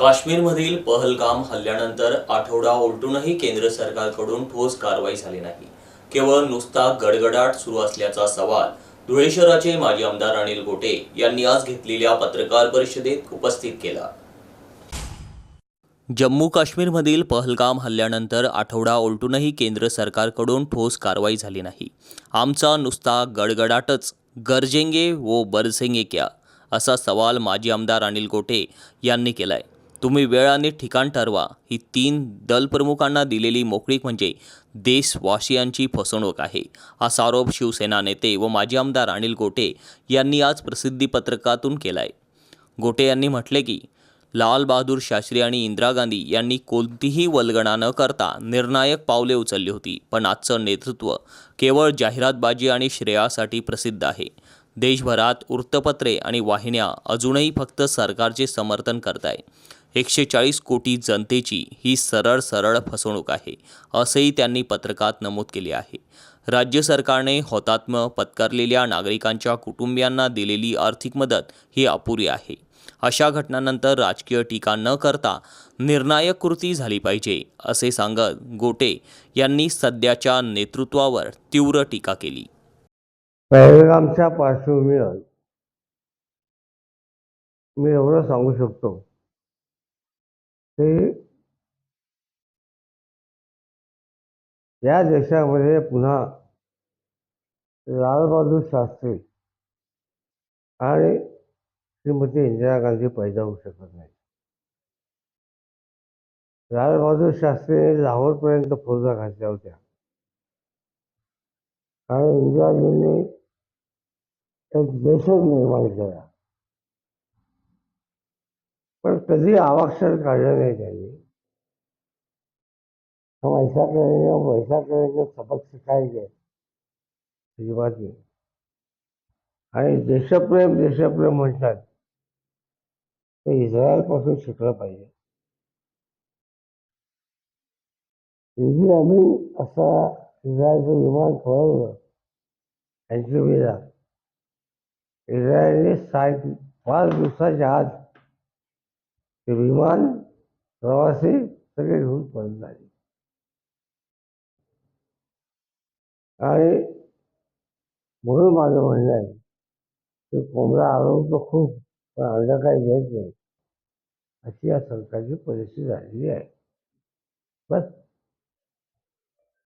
काश्मीरमधील पहलगाम हल्ल्यानंतर आठवडा उलटूनही केंद्र सरकारकडून ठोस कारवाई झाली नाही. केवळ नुसता गडगडाट सुरू असल्याचा सवाल धुळे शहराचे माजी आमदार अनिल गोटे यांनी आज घेतलेल्या पत्रकार परिषदेत उपस्थित केला. जम्मू काश्मीरमधील पहलगाम हल्ल्यानंतर आठवडा उलटूनही केंद्र सरकारकडून ठोस कारवाई झाली नाही. आमचा नुसता गडगडाटच गरजेंगे वो बरसेंगे क्या असा सवाल माजी आमदार अनिल गोटे यांनी केलाय. तुम्ही वेळ आणि ठिकाण ठरवा. ही तीन दलप्रमुखांना दिलेली मोकळीक म्हणजे देशवासियांची फसवणूक आहे. असा आरोप शिवसेना नेते व माजी आमदार अनिल गोटे यांनी आज प्रसिद्धी पत्रकातून केलाय. गोटे यांनी म्हटले की लाल बहादूर शास्त्री आणि इंदिरा गांधी यांनी कोणतीही वल्गणा न करता निर्णायक पावले उचलली होती पण आजचं नेतृत्व केवळ जाहिरातबाजी आणि श्रेयासाठी प्रसिद्ध आहे. देशभरात वृत्तपत्रे आणि वाहिन्या अजूनही फक्त सरकारचे समर्थन करत आहे एकशे चाळीस कोटी जनतेची ही सरळ सरळ फसवणूक आहे असंही त्यांनी पत्रकात नमूद केले आहे. राज्य सरकारने हौतात्म्य पत्करलेल्या नागरिकांच्या कुटुंबियांना दिलेली आर्थिक मदत ही अपुरी आहे. अशा घटनांनंतर राजकीय टीका न करता निर्णायक कृती झाली पाहिजे असे सांगत गोटे यांनी सध्याच्या नेतृत्वावर तीव्र टीका केली. पहलगामच्या पार्श्वभूमीवर मी एवढं सांगू शकतो. ते या देशामध्ये पुन्हा लालबहादूर शास्त्री आणि श्रीमती इंदिरा गांधी पैदा होऊ शकत नाही लालबहादूर शास्त्रीने लाहोरपर्यंत फौजा घातल्या होत्या. आणि इंदिराजींनी एक देशच निर्माण केला. पण कधी आवाक्षर काढलं नाही त्यांनी. हम ऐसा करेंगे हम वैसा करेंगे सबक शिकायचे अजिबात नाही. आणि देशप्रेम देशप्रेम म्हणतात. ते इस्रायलपासून शिकलं पाहिजे. इझी आम्ही असा इस्रायलचं विमान पळवलं अँटीवेला इस्रायलने सात पाच दिवसाच्या आत ते विमान प्रवासी सगळे घेऊन पळून झाले आणि म्हणून माझं म्हणणं आहे की कोंबडा आरोग्य खूप पण अंड काही देत नाही. अशी या सरकारची परिस्थिती झालेली आहे. बस.